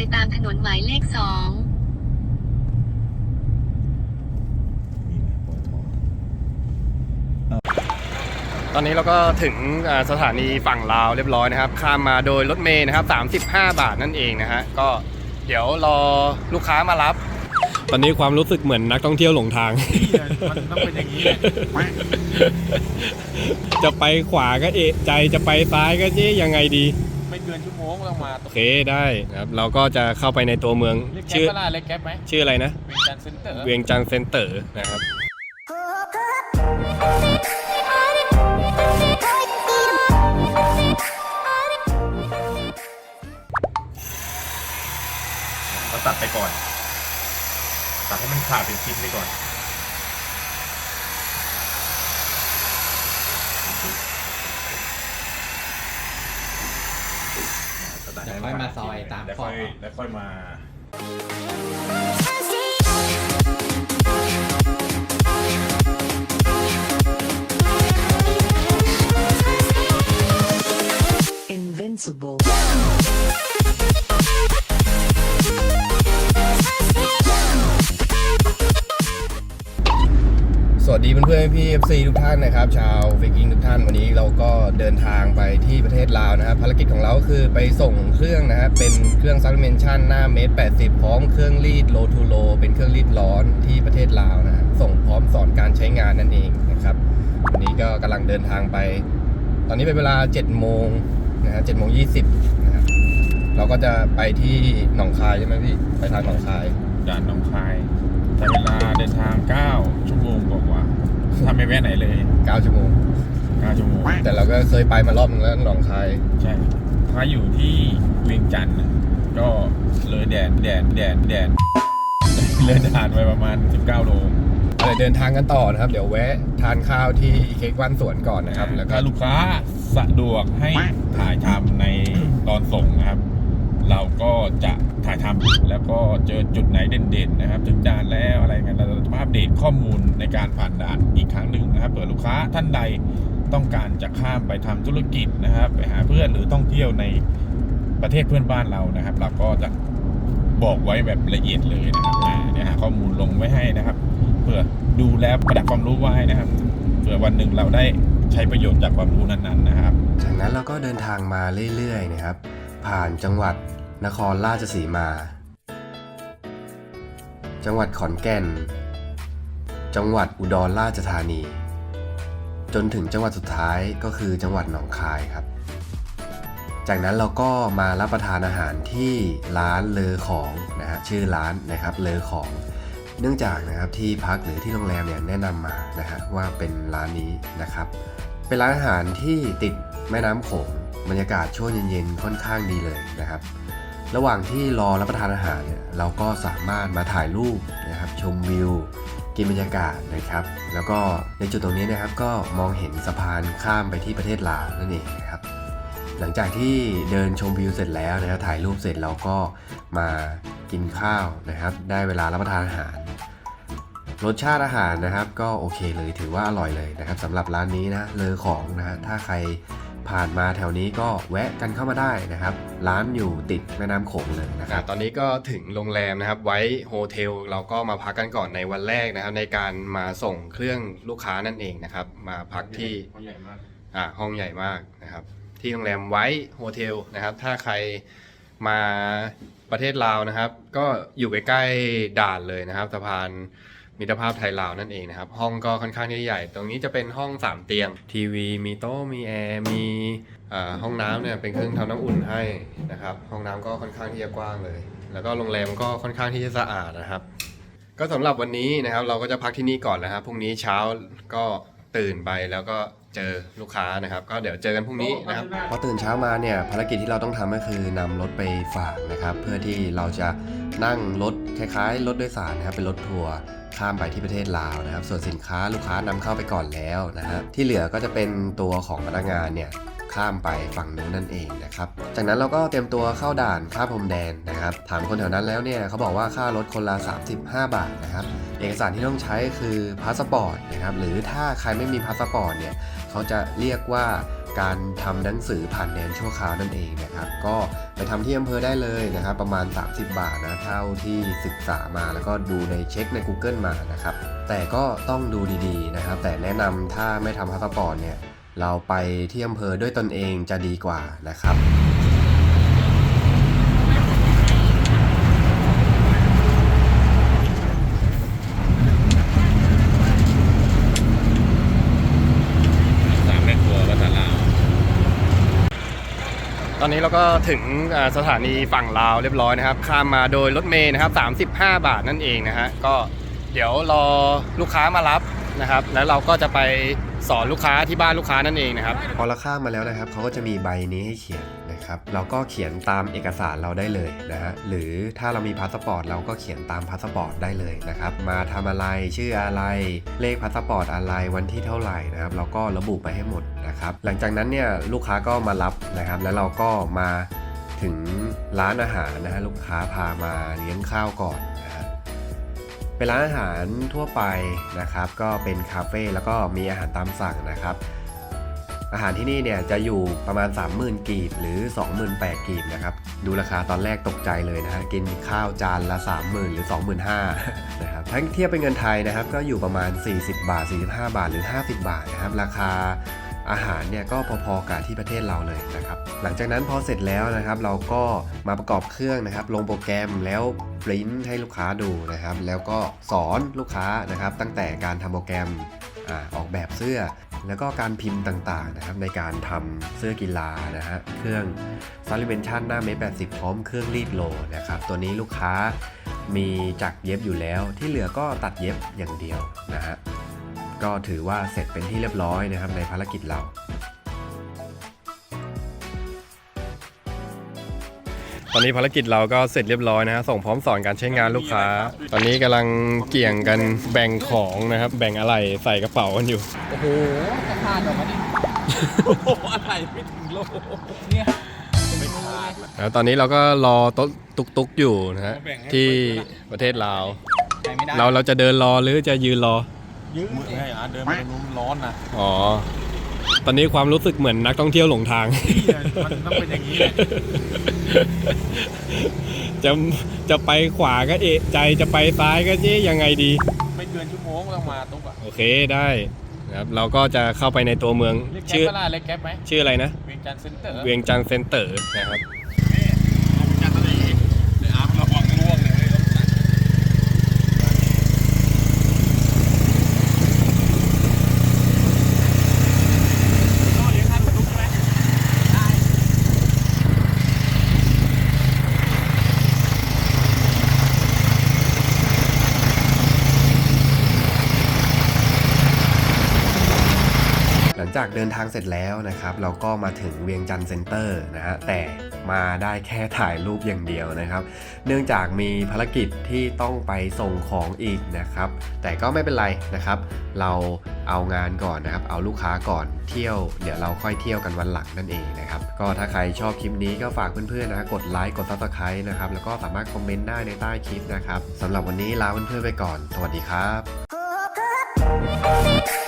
ไปตามถนนหมายเลขสองนี่นะปตทตอนนี้เราก็ถึงอ่าสถานีฝั่งลาวเรียบร้อยนะครับ ข้ามมาโดยรถเมย์นะครับ 35 บาทนั่นเองนะฮะ ก็เดี๋ยวรอลูกค้ามารับ ตอนนี้ความรู้สึกเหมือนนักท่องเที่ยวหลงทาง มันต้องเป็นอย่างนี้แหละจะไปขวาก็เอะใจ จะไปซ้ายก็เจ๊ยังไงดีไม่ เกินชั่วโมงต้องมาโอเคได้นะครับเราก็จะเข้าไปในตัวเมืองเรียกแก๊ปชื่อเวลาเรียกแก๊ปไหมชื่ออะไรนะ เป็นการเซ็นเตอร์ เวียงจันทร์เซ็นเตอร์นะครับเราตัดไปก่อน ตัดให้มันขาดเป็นชิ้นไปก่อน ดี๋ยวค่อยมาซอยตามแล้วข้อค่อยแล้วค่อยมา Invincible. เพื่อนพี่ FC ทุกท่านนะครับ ชาวฟิกิงทุกท่านวันนี้เราก็เดินทางไปที่ประเทศลาวนะครับภารกิจของเราคือไปส่งเครื่องนะครับเป็นเครื่องซัลเมนชั่นหน้าเมตร80 พร้อมเครื่องรีดโลทูโลเป็นเครื่องรีดร้อนที่ประเทศลาวนะครับส่งพร้อมสอนการใช้งานนั่นเองนะครับวันนี้ก็กำลังเดินทางไป ตอนนี้เป็นเวลา7โมงนะฮะ7โมง20นะครับเราก็จะไปที่หนองคายใช่ไหมพี่ไปทางหนองคายด่านหนองคายใช้เวลาเดินทาง 9 ชั่วโมงกว่า ถ้าไม่แวะไหนเลย9ชั่วโมง 9ชั่วโมง แต่เราก็เคยไปมารอบนึงแล้วหนองคาย ใช่ ถ้าอยู่ที่เวียงจันทร์น่ะก็เลยแดดแดดแดดแดดเลยด่านไปประมาณ 19 โลเดี๋ยวเดินทางกันต่อนะครับ เดี๋ยวแวะทานข้าวที่เค้กวันสวนก่อนนะครับ แล้วก็ถ้าลูกค้าสะดวกให้ถ่ายทำในตอนส่งนะครับ เราก็จะถ่ายทำแล้วก็เจอจุดไหนเด่นๆนะครับ จุดด่านแล้วอะไรเงี้ยเราจะมาอัปเดตข้อมูลในการผ่านด่านอีกครั้งหนึ่งนะครับเผื่อลูกค้าท่านใดต้องการจะข้ามไปทำธุรกิจนะครับ ไปหาเพื่อนหรือท่องเที่ยวในประเทศเพื่อนบ้านเรานะครับ เราก็จะบอกไว้แบบละเอียดเลยนะครับเนี่ยหาข้อมูลลงไว้ให้นะครับเพื่อดูแลประดับความรู้ไว้นะครับเผื่อวันหนึ่งเราได้ใช้ประโยชน์จากความรู้นั้นๆนะครับ จากนั้นเราก็เดินทางมาเรื่อยๆนะครับ ผ่านจังหวัด นครราชสีมา จังหวัดขอนแก่น จังหวัดอุดรราชธานี จนถึงจังหวัดสุดท้ายก็คือจังหวัดหนองคายครับ จากนั้นเราก็มารับประทานอาหารที่ร้านเลอของนะฮะชื่อร้านนะครับเลอของ เนื่องจากนะครับที่พักหรือที่โรงแรมเนี่ยแนะนำมานะฮะว่าเป็นร้านนี้นะครับ เป็นร้านอาหารที่ติดแม่น้ำโขงบรรยากาศช่วงเย็นๆค่อนข้างดีเลยนะครับ ระหว่างที่รอรับประทานอาหารเนี่ยเราก็สามารถมาถ่ายรูปนะครับชมวิวกินบรรยากาศนะครับ แล้วก็ในจุดตรงนี้นะครับก็มองเห็นสะพานข้ามไปที่ประเทศลาวนั่นเองนะครับหลังจากที่เดินชมวิวเสร็จแล้วนะครับถ่ายรูปเสร็จเราก็มากินข้าวนะครับ ได้เวลารับประทานอาหาร รสชาติอาหารนะครับ ก็โอเคเลยถือว่าอร่อยเลยนะครับสำหรับร้านนี้นะเลอของนะฮะถ้าใคร ผ่านมาแถวนี้ก็แวะกันเข้ามาได้นะครับ ร้านอยู่ติดแม่น้ำโขงเลยนะครับ ตอนนี้ก็ถึงโรงแรมนะครับไว้โฮเทลเราก็มาพักกันก่อนในวันแรกนะครับ ในการมาส่งเครื่องลูกค้านั่นเองนะครับ มาพักที่อ่าห้องใหญ่มากนะครับ ที่โรงแรมไว้โฮเทลนะครับ ถ้าใครมาประเทศลาวนะครับ ก็อยู่ใกล้ๆด่านเลยนะครับสะพาน มิตรภาพไทยลาวนั่นเองนะครับ ห้องก็ค่อนข้างที่ใหญ่ ตรงนี้จะเป็นห้อง 3 เตียง ทีวี มีโต๊ะมีแอร์มีห้องน้ำเนี่ยเป็นเครื่องทำน้ำอุ่นให้นะครับห้องน้ำก็ค่อนข้างที่จะกว้างเลย แล้วก็โรงแรมก็ค่อนข้างที่จะสะอาดนะครับ ก็สำหรับวันนี้นะครับเราก็จะพักที่นี่ก่อนนะครับพรุ่งนี้เช้าก็ตื่นไปแล้วก็เจอลูกค้านะครับ ก็เดี๋ยวเจอกันพรุ่งนี้นะครับพอตื่นเช้ามาเนี่ยภารกิจที่เราต้องทำก็คือนำรถไปฝากนะครับ เพื่อที่เราจะ นั่งรถคล้ายๆรถโดยสารนะครับเป็นรถทัวร์ข้ามไปที่ประเทศลาวนะครับ ส่วนสินค้าลูกค้านำเข้าไปก่อนแล้วนะครับที่เหลือก็จะเป็นตัวของพนักงานเนี่ยข้ามไปฝั่งนู้นนั่นเองนะครับ จากนั้นเราก็เตรียมตัวเข้าด่านข้ามพรมแดนนะครับ ถามคนแถวนั้นแล้วเนี่ยเขาบอกว่าค่ารถคนละ 35 บาทนะครับ เอกสารที่ต้องใช้คือพาสปอร์ตนะครับ หรือถ้าใครไม่มีพาสปอร์ตเนี่ยเขาจะเรียกว่า การทำหนังสือผ่านแดนชั่วคราวนั่นเองนะครับ ก็ไปทำที่อำเภอได้เลยนะครับ ประมาณ 30 บาทนะเท่าที่ศึกษามาแล้วก็ดูในเช็คใน Google มานะครับ แต่ก็ต้องดูดีๆนะครับ แต่แนะนำถ้าไม่ทำพาสปอร์ตเนี่ยเราไปที่อำเภอด้วยตนเองจะดีกว่านะครับ สามแม่ครัวภาษาลาว ตอนนี้เราก็ถึงสถานีฝั่งลาวเรียบร้อยนะครับ ข้ามมาโดยรถเมย์นะครับ35 บาทนั่นเองนะฮะก็เดี๋ยวรอลูกค้ามารับนะครับ แล้วเราก็จะไป สอนลูกค้าที่บ้านลูกค้านั่นเองนะครับ พอเราข้ามมาแล้วนะครับเขาก็จะมีใบนี้ให้เขียนนะครับ เราก็เขียนตามเอกสารเราได้เลยนะฮะหรือถ้าเรามีพาสปอร์ตเราก็เขียนตามพาสปอร์ตได้เลยนะครับ มาทำอะไรชื่ออะไร เลขพาสปอร์ตอะไรวันที่เท่าไหร่นะครับ เราก็ระบุไปให้หมดนะครับ หลังจากนั้นเนี่ยลูกค้าก็มารับนะครับ แล้วเราก็มาถึงร้านอาหารนะฮะลูกค้าพามาเลี้ยงข้าวก่อนนะฮะ เป็นร้านอาหารทั่วไปนะครับ ก็เป็นคาเฟ่แล้วก็มีอาหารตามสั่งนะครับ อาหารที่นี่เนี่ยจะอยู่ประมาณ 30,000 กีบหรือ 28,000 กีบนะครับ ดูราคาตอนแรกตกใจเลยนะฮะกินข้าวจานละ 30,000 หรือ 25,000นะครับถ้าเทียบเป็นเงินไทยนะครับ ก็อยู่ประมาณ 40 บาท 45 บาทหรือ 50 บาทนะครับ ราคาอาหารเนี่ยก็พอๆกับที่ประเทศเราเลยนะครับ หลังจากนั้นพอเสร็จแล้วนะครับ เราก็มาประกอบเครื่องนะครับ ลงโปรแกรมแล้วปริ้นให้ลูกค้าดูนะครับ แล้วก็สอนลูกค้านะครับ ตั้งแต่การทำโปรแกรมอออกแบบเสื้อ แล้วก็การพิมพ์ต่างๆนะครับ ในการทำเสื้อกีฬานะฮะเครื่อง s u l l i v a n ชั่นหน้าเมตร80พร้อมเครื่องรีดโลนะครับ ตัวนี้ลูกค้ามีจักรเย็บอยู่แล้วที่เหลือก็ตัดเย็บอย่างเดียวนะฮะก็ถือว่าเสร็จเป็นที่เรียบร้อยนะครับในภารกิจเรา ตอนนี้ภารกิจเราก็เสร็จเรียบร้อยนะฮะส่งพร้อมสอนการใช้งานลูกค้า ตอนนี้กำลังเกี่ยงกันแบ่งของนะครับ แบ่งอะไรใส่กระเป๋ากันอยู่ โอ้โหจะขาดออกมาดิอะไรไม่ถึงโลเนี่ยไม่ขาดแล้วตอนนี้เราก็รอโต๊ะตุกๆอยู่นะฮะแบ่งให้ที่ประเทศลาวใช้ไม่ได้เราเราจะเดินรอหรือจะยืนรอยืดมือให้อาเดินไปตรงนู้นมันร้อนนะอ๋อตอนนี้ความรู้สึกเหมือนนักท่องเที่ยวหลงทางมันต้องเป็นอย่างนี้แหละ จะจะไปขวาก็เอะใจจะไปซ้ายก็เอ๊ะยังไงดี ไม่เกินชั่วโมงก็ต้องมาตุ๊กอะโอเคได้นะครับเราก็จะเข้าไปในตัวเมือง เรียกแก๊ปชื่อก็ล่ะเรียกแก๊ปไหมชื่ออะไรนะ เวียงจันทร์เซ็นเตอร์เวียงจันทร์เซ็นเตอร์นะครับ เอาไปจัดอะไรอีกเดี๋ยวอาร์มระวังล่วงเลยรถหนัก หลังจางเสร็จแล้วนะครับ เราก็มาถึงเวียงจันทร์เซ็นเตอร์นะฮะแต่มาได้แค่ถ่ายรูปอย่างเดียวนะครับ เนื่องจากมีภารกิจที่ต้องไปส่งของอีกนะครับ แต่ก็ไม่เป็นไรนะครับ เราเอางานก่อนนะครับ เอาลูกค้าก่อนเที่ยว เดี๋ยวเราค่อยเที่ยวกันวันหลังนั่นเองนะครับ ก็ถ้าใครชอบคลิปนี้ก็ฝากเพื่อนๆนะกดไลค์กด subscribe นะครับ แล้วก็สามารถคอมเมนต์ได้ในใต้คลิปนะครับสำหรับวันนี้ลาเพื่อนๆไปก่อน สวัสดีครับ